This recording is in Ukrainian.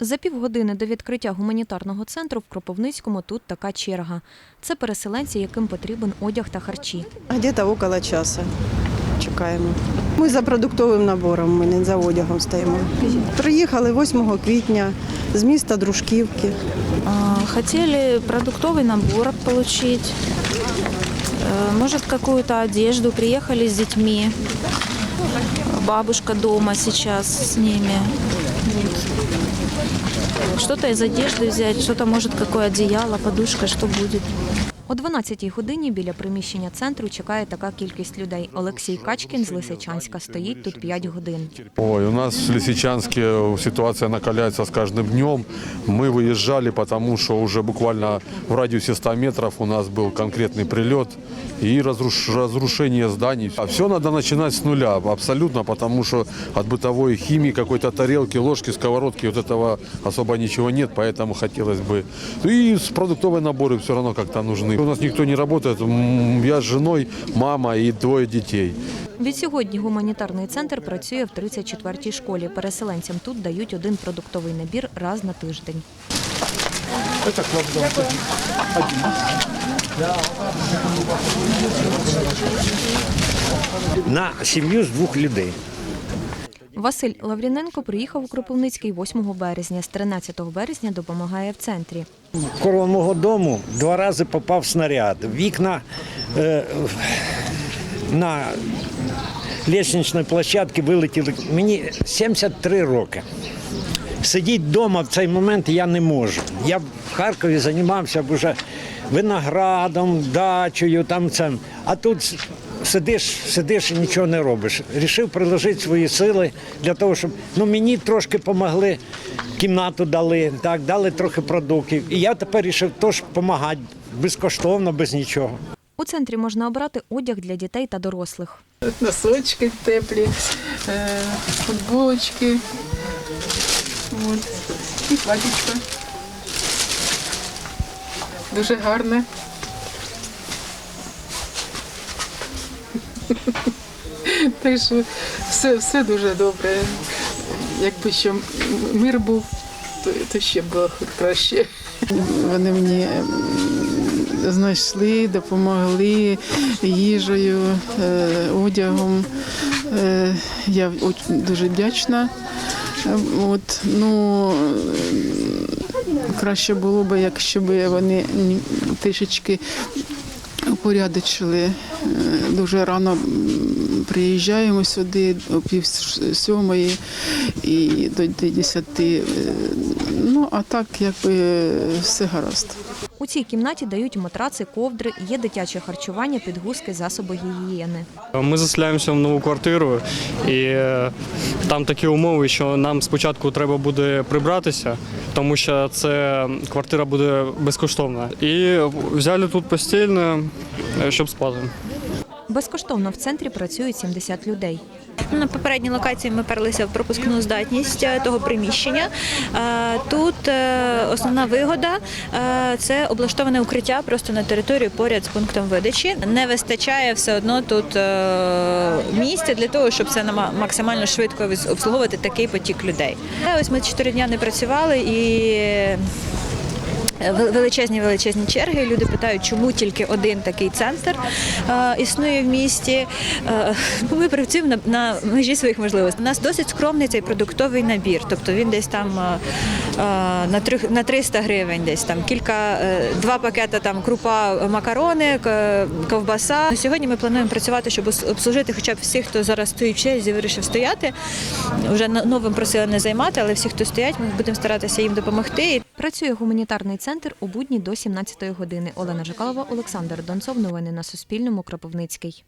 За півгодини до відкриття гуманітарного центру в Кропивницькому тут така черга. Це переселенці, яким потрібен одяг та харчі. Где-то около часу чекаємо. Ми за продуктовим набором, ми не за одягом стоїмо. Приїхали 8 квітня з міста Дружківки. А, Хотели продуктовый набор получить, э, может какую-то одежду. Приехали с детьми. Бабушка дома сейчас с ними. Что-то из одежды взять, что-то может какое одеяло, подушка, что будет. О 12-й годині біля приміщення центру чекає така кількість людей. Олексій Качкін з Лисичанська стоїть тут 5 годин. Ой, у нас в Лисичанске ситуация накаляется с каждым днем. Мы выезжали, потому что уже буквально в радиусе 100 метров у нас был конкретный прилет и разруш- разрушение зданий. А все надо начинать с нуля, абсолютно, потому что от бытовой химии, какой-то тарелки, ложки, сковородки, вот этого особо ничего нет, поэтому хотелось бы. И с продуктовые наборы все равно как-то нужны. У нас никто не работает, М, я с женой, мама и двое детей. Відсьогодні гуманітарний центр працює в 34-й школі. Переселенцям тут дають один продуктовий набір раз на тиждень. на сім'ю з двох людей. Василь Лавріненко приїхав у Кропивницький 8 березня. З 13 березня допомагає в центрі. Коло мого дому два рази попав снаряд. Вікна е, на лестничній площадці вилетіли. Мені 73 роки. Сидіти вдома в цей момент я не можу. Я в Харкові займався б уже виноградом, дачею, там цим. А тут сидиш, сидиш і нічого не робиш. Рішив приложити свої сили для того, щоб ну, мені трошки допомогли, кімнату дали, так, дали трохи продуктів. І я тепер вирішив теж допомагати безкоштовно, без нічого. У центрі можна обрати одяг для дітей та дорослих. носочки теплі, е, футболочки. От. І платічко. Дуже гарне. Так що все, все дуже добре. Якби ще мир був, то, то ще було краще. Вони мені ем, знайшли, допомогли їжею, е, одягом. Е, Я дуже вдячна. От, ну, е, краще було б, якщо б вони трішечки упорядочили. Е, Дуже рано приїжджаємо сюди о пів сьомої і до десяти. Е, Ну, а так якби все гаразд. У цій кімнаті дають матраци, ковдри, є дитяче харчування, підгузки, засоби гігієни. Ми заселяємося в нову квартиру, і е, там такі умови, що нам спочатку треба буде прибратися, тому що це квартира буде безкоштовна. І взяли тут постільне, е, щоб спати. Безкоштовно в центрі працюють 70 людей. На попередній локації ми перлися в пропускну здатність е, того приміщення. Е, Тут е, основна вигода це облаштоване укриття просто на території поряд з пунктом видачі. Не вистачає все одно тут місця для того, щоб це максимально швидко обслуговувати такий потік людей. Ось ми чотири дня не працювали і. Вел- Величезні величезні черги. Люди питають, чому тільки один такий центр е, існує в місті. Е, ми працюємо на, межі своїх можливостей. У нас досить скромний цей продуктовий набір. Тобто він десь там е, е, на, трьох- на 300 гривень, десь там кілька, е, два пакети там крупа, макарони, ковбаса. Сьогодні ми плануємо працювати, щоб обслужити хоча б всіх, хто зараз стоїть в черзі, вирішив стояти. Вже новим просили не займати, але всі, хто стоять, ми будемо старатися їм допомогти. Працює гуманітарний центр у будні до 17 години. Олена Жикалова, Олександр Донцов. Новини на Суспільному. Кропивницький.